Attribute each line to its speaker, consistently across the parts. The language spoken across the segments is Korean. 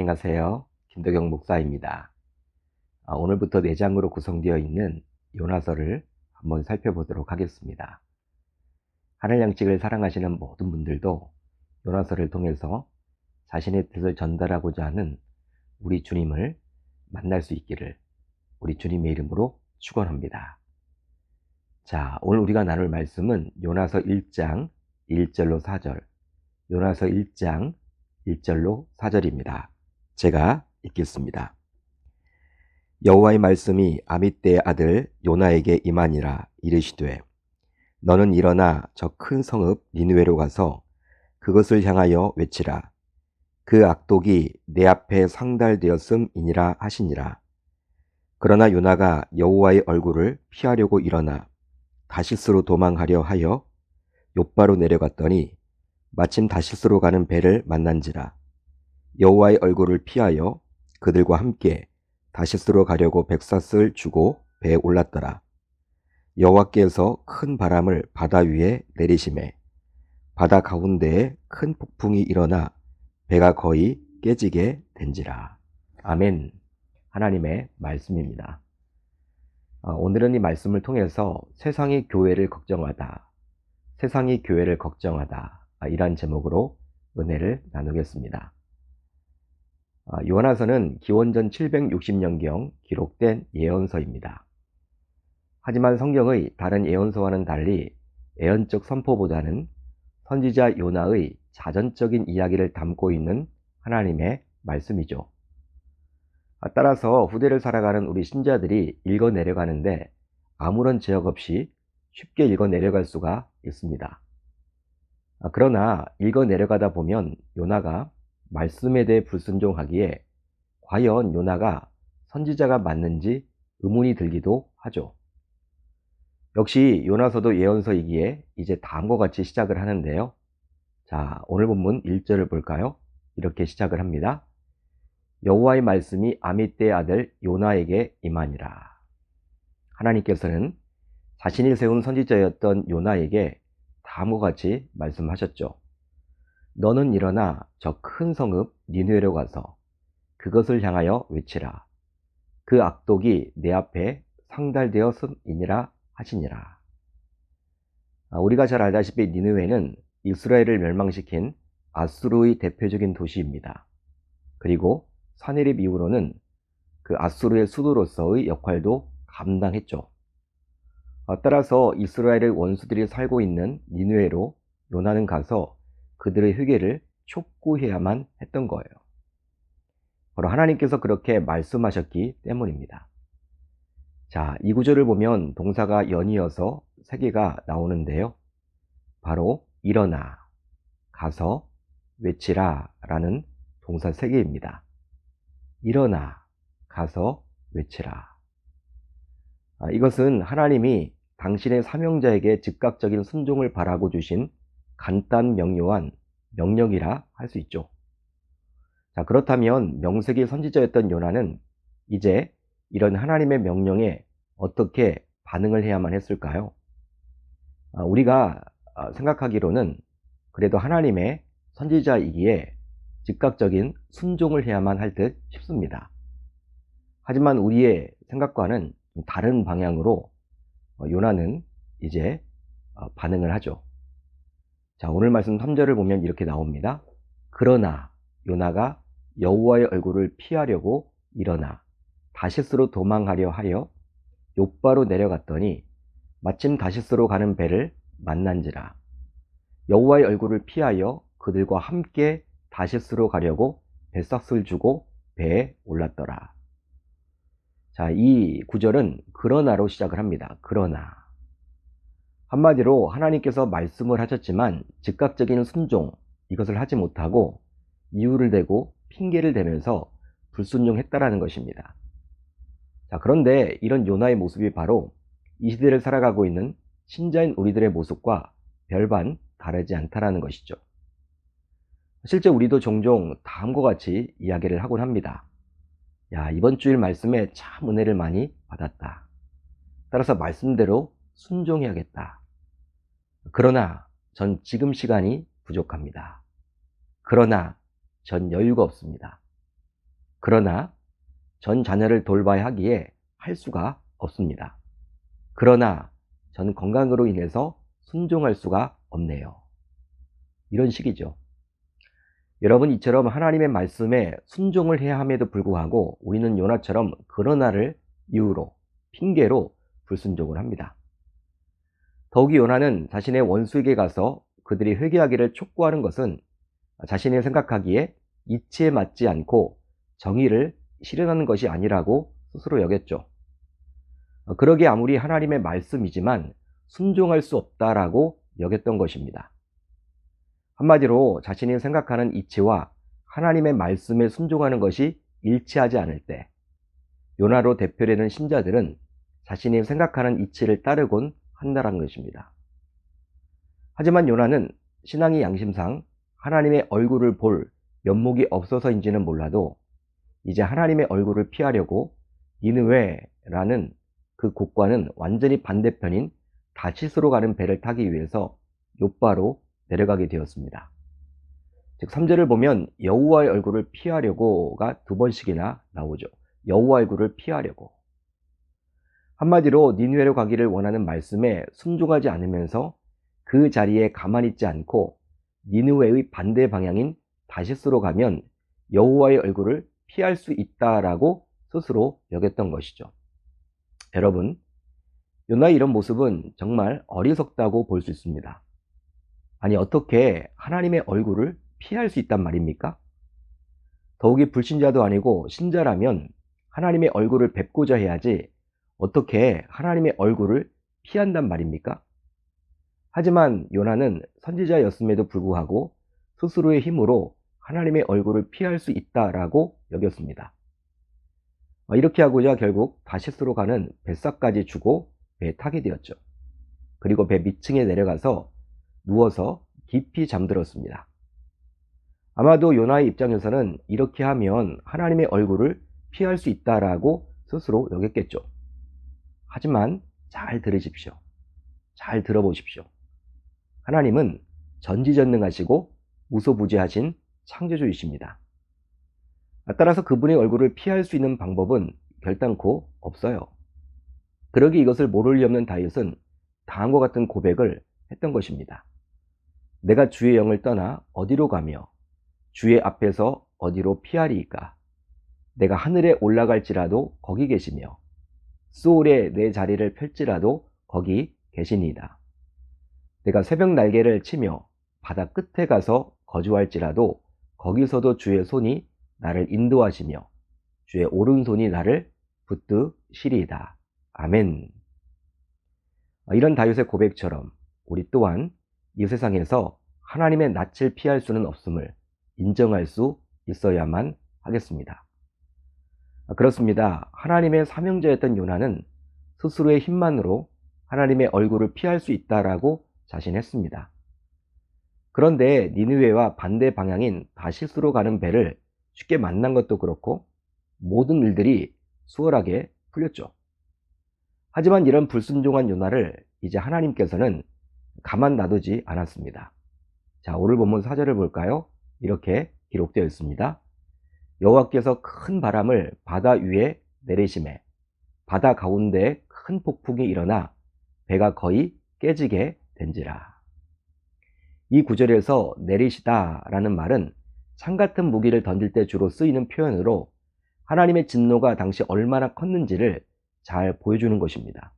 Speaker 1: 안녕하세요. 김덕영 목사입니다. 아, 오늘부터 4장으로 구성되어 있는 요나서를 한번 살펴보도록 하겠습니다. 하늘 양측을 사랑하시는 모든 분들도 요나서를 통해서 자신의 뜻을 전달하고자 하는 우리 주님을 만날 수 있기를 우리 주님의 이름으로 축원합니다. 자, 오늘 우리가 나눌 말씀은 요나서 1장 1절로 4절, 요나서 1장 1절로 4절입니다. 제가 읽겠습니다. 여호와의 말씀이 아미떼의 아들 요나에게 임하니라 이르시되 너는 일어나 저 큰 성읍 니누웨로 가서 그것을 향하여 외치라. 그 악독이 내 앞에 상달되었음이니라 하시니라. 그러나 요나가 여호와의 얼굴을 피하려고 일어나 다시스로 도망하려 하여 요바로 내려갔더니 마침 다시스로 가는 배를 만난지라 여호와의 얼굴을 피하여 그들과 함께 다시스로 가려고 백사슬 주고 배에 올랐더라. 여호와께서 큰 바람을 바다 위에 내리심에 바다 가운데에 큰 폭풍이 일어나 배가 거의 깨지게 된지라. 아멘. 하나님의 말씀입니다. 어, 오늘은 이 말씀을 통해서 세상이 교회를 걱정하다, 세상이 교회를 걱정하다, 아, 이란 제목으로 은혜를 나누겠습니다. 아, 요나서는 기원전 760년경 기록된 예언서입니다. 하지만 성경의 다른 예언서와는 달리 예언적 선포보다는 선지자 요나의 자전적인 이야기를 담고 있는 하나님의 말씀이죠. 아, 따라서 후대를 살아가는 우리 신자들이 읽어 내려가는데 아무런 제약 없이 쉽게 읽어 내려갈 수가 있습니다. 아, 그러나 읽어 내려가다 보면 요나가 말씀에 대해 불순종하기에 과연 요나가 선지자가 맞는지 의문이 들기도 하죠. 역시 요나서도 예언서이기에 이제 다음과 같이 시작을 하는데요. 자, 오늘 본문 1절을 볼까요? 이렇게 시작을 합니다. 여호와의 말씀이 아미떼의 아들 요나에게 임하니라. 하나님께서는 자신이 세운 선지자였던 요나에게 다음과 같이 말씀하셨죠. 너는 일어나 저 큰 성읍 니누에로 가서 그것을 향하여 외치라. 그 악독이 내 앞에 상달되었음이니라 하시니라. 아, 우리가 잘 알다시피 니누에는 이스라엘을 멸망시킨 아수르의 대표적인 도시입니다. 그리고 사내립 이후로는 그 아수르의 수도로서의 역할도 감당했죠. 아, 따라서 이스라엘의 원수들이 살고 있는 니누에로 요나는 가서 그들의 회개를 촉구해야만 했던 거예요. 바로 하나님께서 그렇게 말씀하셨기 때문입니다. 자, 이 구절을 보면 동사가 연이어서 세 개가 나오는데요. 바로 일어나, 가서, 외치라 라는 동사 세 개입니다. 일어나, 가서, 외치라. 아, 이것은 하나님이 당신의 사명자에게 즉각적인 순종을 바라고 주신 간단 명료한 명령이라 할 수 있죠. 자, 그렇다면 명색의 선지자였던 요나는 이제 이런 하나님의 명령에 어떻게 반응을 해야만 했을까요? 아, 우리가 아, 생각하기로는 그래도 하나님의 선지자이기에 즉각적인 순종을 해야만 할 듯 싶습니다. 하지만 우리의 생각과는 다른 방향으로 어, 요나는 이제 어, 반응을 하죠. 자, 오늘 말씀 3절을 보면 이렇게 나옵니다. 그러나 요나가 여호와의 얼굴을 피하려고 일어나 다시스로 도망하려 하여 요바로 내려갔더니 마침 다시스로 가는 배를 만난지라 여호와의 얼굴을 피하여 그들과 함께 다시스로 가려고 뱃삭을 주고 배에 올랐더라. 자, 이 구절은 그러나로 시작을 합니다. 그러나 한마디로 하나님께서 말씀을 하셨지만 즉각적인 순종 이것을 하지 못하고 이유를 대고 핑계를 대면서 불순종했다라는 것입니다. 자, 그런데 이런 요나의 모습이 바로 이 시대를 살아가고 있는 신자인 우리들의 모습과 별반 다르지 않다라는 것이죠. 실제 우리도 종종 다음과 같이 이야기를 하곤 합니다. 야, 이번 주일 말씀에 참 은혜를 많이 받았다. 따라서 말씀대로 순종해야겠다. 그러나 전 지금 시간이 부족합니다. 그러나 전 여유가 없습니다. 그러나 전 자녀를 돌봐야 하기에 할 수가 없습니다. 그러나 전 건강으로 인해서 순종할 수가 없네요. 이런 식이죠. 여러분 이처럼 하나님의 말씀에 순종을 해야 함에도 불구하고 우리는 요나처럼 그러나를 이유로 핑계로 불순종을 합니다. 더욱이 요나는 자신의 원수에게 가서 그들이 회개하기를 촉구하는 것은 자신이 생각하기에 이치에 맞지 않고 정의를 실현하는 것이 아니라고 스스로 여겼죠. 그러기 아무리 하나님의 말씀이지만 순종할 수 없다라고 여겼던 것입니다. 한마디로 자신이 생각하는 이치와 하나님의 말씀에 순종하는 것이 일치하지 않을 때 요나로 대표되는 신자들은 자신이 생각하는 이치를 따르곤 한다는 것입니다. 하지만 요나는 신앙의 양심상 하나님의 얼굴을 볼 면목이 없어서인지는 몰라도 이제 하나님의 얼굴을 피하려고 니느웨라는 그 곳과는 완전히 반대편인 다시스로 가는 배를 타기 위해서 요바로 내려가게 되었습니다. 즉 3절을 보면 여호와의 얼굴을 피하려고가 두 번씩이나 나오죠. 여호와 얼굴을 피하려고. 한마디로 니누에로 가기를 원하는 말씀에 순종하지 않으면서 그 자리에 가만히 있지 않고 니누웨의 반대 방향인 다시스로 가면 여호와의 얼굴을 피할 수 있다라고 스스로 여겼던 것이죠. 여러분, 요나의 이런 모습은 정말 어리석다고 볼 수 있습니다. 아니, 어떻게 하나님의 얼굴을 피할 수 있단 말입니까? 더욱이 불신자도 아니고 신자라면 하나님의 얼굴을 뵙고자 해야지 어떻게 하나님의 얼굴을 피한단 말입니까? 하지만 요나는 선지자였음에도 불구하고 스스로의 힘으로 하나님의 얼굴을 피할 수 있다라고 여겼습니다. 어, 이렇게 하고자 결국 다시스로 가는 뱃삭까지 주고 배에 타게 되었죠. 그리고 배 밑층에 내려가서 누워서 깊이 잠들었습니다. 아마도 요나의 입장에서는 이렇게 하면 하나님의 얼굴을 피할 수 있다라고 스스로 여겼겠죠. 하지만 잘 들으십시오. 잘 들어보십시오. 하나님은 전지전능하시고 무소부지하신 창조주이십니다. 따라서 그분의 얼굴을 피할 수 있는 방법은 결단코 없어요. 그러기 이것을 모를 리 없는 다윗은 다음과 같은 고백을 했던 것입니다. 내가 주의 영을 떠나 어디로 가며 주의 앞에서 어디로 피하리이까? 내가 하늘에 올라갈지라도 거기 계시며 소울에 내 자리를 펼지라도 거기 계시니이다. 내가 새벽 날개를 치며 바다 끝에 가서 거주할지라도 거기서도 주의 손이 나를 인도하시며 주의 오른손이 나를 붙드시리이다. 아멘. 이런 다윗의 고백처럼 우리 또한 이 세상에서 하나님의 낯을 피할 수는 없음을 인정할 수 있어야만 하겠습니다. 그렇습니다. 하나님의 사명자였던 요나는 스스로의 힘만으로 하나님의 얼굴을 피할 수 있다라고 자신했습니다. 그런데 니느웨와 반대 방향인 다시스로 가는 배를 쉽게 만난 것도 그렇고 모든 일들이 수월하게 풀렸죠. 하지만 이런 불순종한 요나를 이제 하나님께서는 가만 놔두지 않았습니다. 자, 오늘 본문 사절을 볼까요? 이렇게 기록되어 있습니다. 여호와께서 큰 바람을 바다 위에 내리심에 바다 가운데 큰 폭풍이 일어나 배가 거의 깨지게 된지라. 이 구절에서 내리시다 라는 말은 창 같은 무기를 던질 때 주로 쓰이는 표현으로 하나님의 진노가 당시 얼마나 컸는지를 잘 보여주는 것입니다.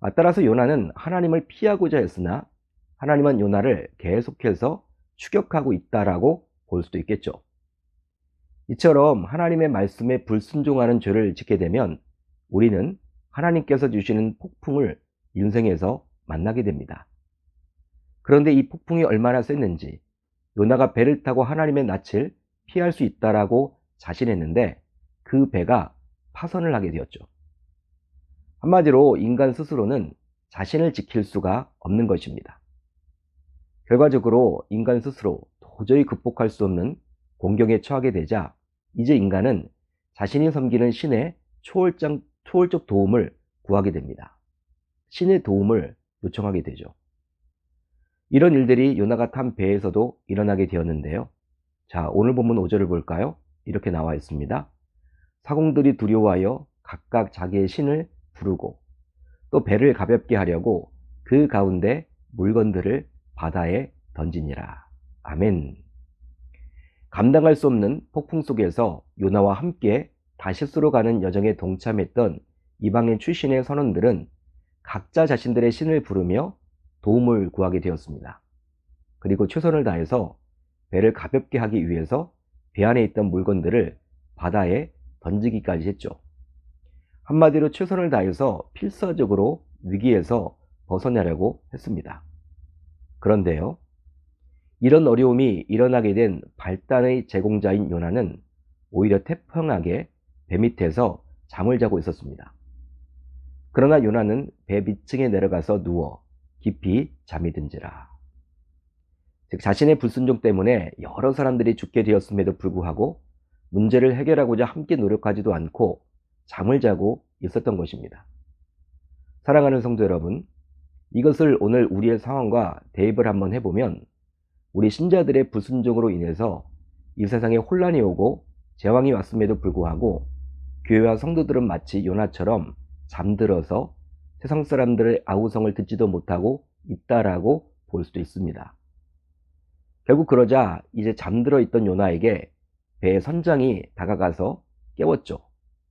Speaker 1: 아, 따라서 요나는 하나님을 피하고자 했으나 하나님은 요나를 계속해서 추격하고 있다라고 볼 수도 있겠죠. 이처럼 하나님의 말씀에 불순종하는 죄를 짓게 되면 우리는 하나님께서 주시는 폭풍을 인생에서 만나게 됩니다. 그런데 이 폭풍이 얼마나 셌는지 요나가 배를 타고 하나님의 낯을 피할 수 있다라고 자신했는데 그 배가 파선을 하게 되었죠. 한마디로 인간 스스로는 자신을 지킬 수가 없는 것입니다. 결과적으로 인간 스스로 도저히 극복할 수 없는 공경에 처하게 되자 이제 인간은 자신이 섬기는 신의 초월적, 초월적 도움을 구하게 됩니다. 신의 도움을 요청하게 되죠. 이런 일들이 요나가 탄 배에서도 일어나게 되었는데요. 자, 오늘 본문 5절을 볼까요? 이렇게 나와 있습니다. 사공들이 두려워하여 각각 자기의 신을 부르고 또 배를 가볍게 하려고 그 가운데 물건들을 바다에 던지니라. 아멘. 감당할 수 없는 폭풍 속에서 요나와 함께 다시스로 가는 여정에 동참했던 이방인 출신의 선원들은 각자 자신들의 신을 부르며 도움을 구하게 되었습니다. 그리고 최선을 다해서 배를 가볍게 하기 위해서 배 안에 있던 물건들을 바다에 던지기까지 했죠. 한마디로 최선을 다해서 필사적으로 위기에서 벗어나려고 했습니다. 그런데요, 이런 어려움이 일어나게 된 발단의 제공자인 요나는 오히려 태평하게 배 밑에서 잠을 자고 있었습니다. 그러나 요나는 배 밑층에 내려가서 누워 깊이 잠이 든지라. 즉 자신의 불순종 때문에 여러 사람들이 죽게 되었음에도 불구하고 문제를 해결하고자 함께 노력하지도 않고 잠을 자고 있었던 것입니다. 사랑하는 성도 여러분, 이것을 오늘 우리의 상황과 대입을 한번 해보면 우리 신자들의 불순종으로 인해서 이 세상에 혼란이 오고 재앙이 왔음에도 불구하고 교회와 성도들은 마치 요나처럼 잠들어서 세상 사람들의 아우성을 듣지도 못하고 있다라고 볼 수도 있습니다. 결국 그러자 이제 잠들어 있던 요나에게 배의 선장이 다가가서 깨웠죠.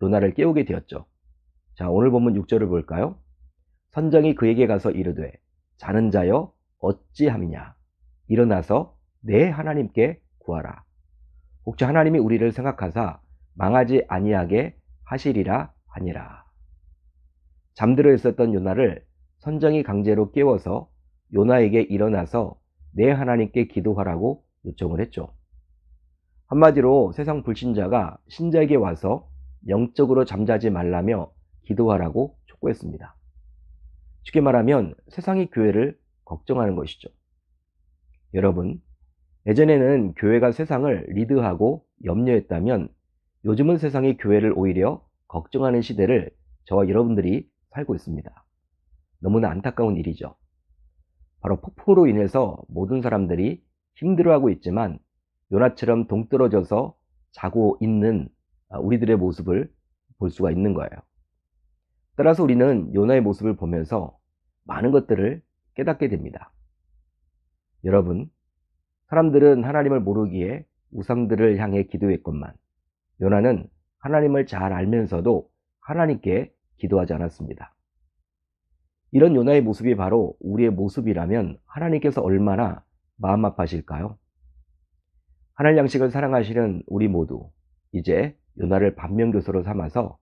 Speaker 1: 요나를 깨우게 되었죠. 자, 오늘 본문 6절을 볼까요? 선장이 그에게 가서 이르되 자는 자여 어찌함이냐 일어나서 내 하나님께 구하라. 혹시 하나님이 우리를 생각하사 망하지 아니하게 하시리라 하니라. 잠들어 있었던 요나를 선장이 강제로 깨워서 요나에게 일어나서 내 하나님께 기도하라고 요청을 했죠. 한마디로 세상 불신자가 신자에게 와서 영적으로 잠자지 말라며 기도하라고 촉구했습니다. 쉽게 말하면 세상이 교회를 걱정하는 것이죠. 여러분, 예전에는 교회가 세상을 리드하고 염려했다면 요즘은 세상이 교회를 오히려 걱정하는 시대를 저와 여러분들이 살고 있습니다. 너무나 안타까운 일이죠. 바로 폭풍으로 인해서 모든 사람들이 힘들어하고 있지만 요나처럼 동떨어져서 자고 있는 우리들의 모습을 볼 수가 있는 거예요. 따라서 우리는 요나의 모습을 보면서 많은 것들을 깨닫게 됩니다. 여러분, 사람들은 하나님을 모르기에 우상들을 향해 기도했건만 요나는 하나님을 잘 알면서도 하나님께 기도하지 않았습니다. 이런 요나의 모습이 바로 우리의 모습이라면 하나님께서 얼마나 마음 아파하실까요? 하늘 양식을 사랑하시는 우리 모두 이제 요나를 반면교사로 삼아서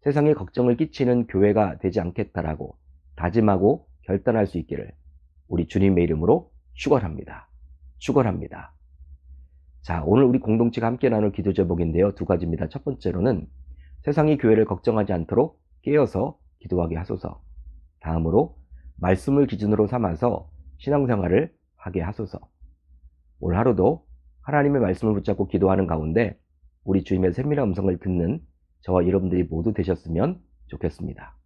Speaker 1: 세상에 걱정을 끼치는 교회가 되지 않겠다라고 다짐하고 결단할 수 있기를 우리 주님의 이름으로 축원합니다. 축원합니다. 자, 오늘 우리 공동체가 함께 나눌 기도 제목인데요. 두 가지입니다. 첫 번째로는 세상이 교회를 걱정하지 않도록 깨어서 기도하게 하소서. 다음으로 말씀을 기준으로 삼아서 신앙생활을 하게 하소서. 올 하루도 하나님의 말씀을 붙잡고 기도하는 가운데 우리 주님의 세밀한 음성을 듣는 저와 여러분들이 모두 되셨으면 좋겠습니다.